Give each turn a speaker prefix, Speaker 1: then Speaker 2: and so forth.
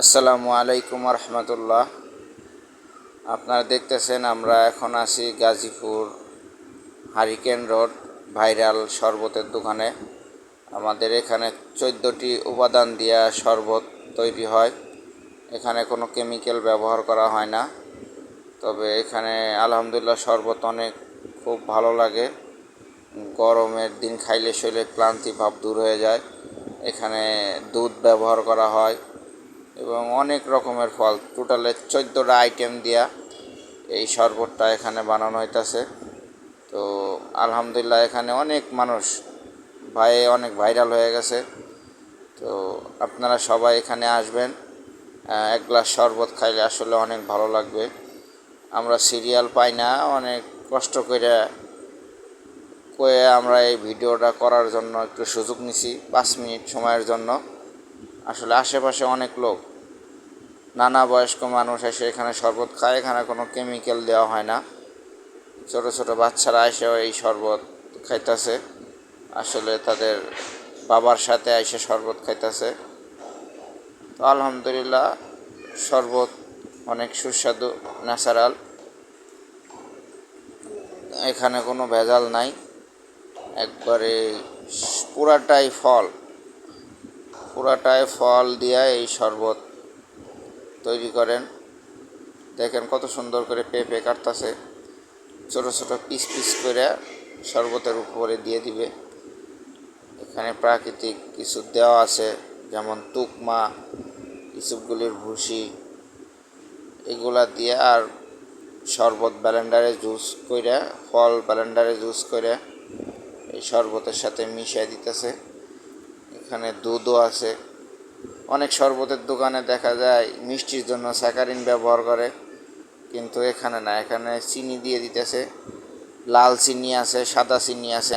Speaker 1: আসসালামু আলাইকুম রহমতুল্লাহ আপনারা দেখতেছেন আমরা এখন আছি গাজীপুর হারিকেন রোড, ভাইরাল শরবতের দোকানে। আমাদের এখানে চোদ্দোটি উপাদান দিয়া শরবত তৈরি হয়। এখানে কোনো কেমিক্যাল ব্যবহার করা হয় না। তবে এখানে আলহামদুলিল্লাহ শরবত অনেক খুব ভালো লাগে। গরমের দিন খাইলে শরীরে ক্লান্তি ভাব দূর হয়ে যায়। এখানে দুধ ব্যবহার করা হয়। এবং অনেক রকমের ফল। টোটালে চোদ্দোটা আইটেম দিয়া এই শরবতটা এখানে বানানো হইতাছে। তো আলহামদুলিল্লাহ এখানে অনেক মানুষ, ভাই অনেক ভাইরাল হয়ে গেছে। তো আপনারা সবাই এখানে আসবেন। এক গ্লাস শরবত খাইলে আসলে অনেক ভালো লাগবে। আমরা সিরিয়াল পাই না, অনেক কষ্ট করে কয়ে আমরা এই ভিডিওটা করার জন্য একটু সুযোগ নিছি, পাঁচ মিনিট সময়ের জন্য। আসলে আশেপাশে অনেক লোক। নানা বয়স্ক মানুষ এসে এখানে শরবত খায়, এখানে কোনো কেমিক্যাল দেওয়া হয় না। ছোট ছোট বাচ্চারা এসেও এই শরবত খাইতেছে। আসলে তাদের বাবার সাথে এসে শরবত খাইতেছে। তো আলহামদুলিল্লাহ, শরবত অনেক সুস্বাদু ন্যাচারাল এখানে কোনো ভেজাল নাই। একবারে পুরাটাই ফল। পুরাটাই ফল দিয়ে এই শরবত তৈরি করেন। দেখেন কত সুন্দর করে পেঁপে কাটতেছে। ছোট ছোট পিস পিস করে শরবতের উপরে দিয়ে দিবে। এখানে প্রাকৃতিক কিছু দেওয়া আছে, যেমন তুকমা, ইসুপগুলির ভুসি। এগুলা দিয়ে আর শরবত ব্যালেন্ডারে জুস করে ফল ব্যালেন্ডারে জুস করে এই শরবতের সাথে মিশিয়ে দিতেছে। এখানে দুধও আছে। অনেক শরবতের দোকানে দেখা যায় মিষ্টির জন্য স্যাকারিন ব্যবহার করে, কিন্তু এখানে না, এখানে চিনি দিয়ে দিতেছে। লাল চিনি আছে, সাদা চিনি আছে।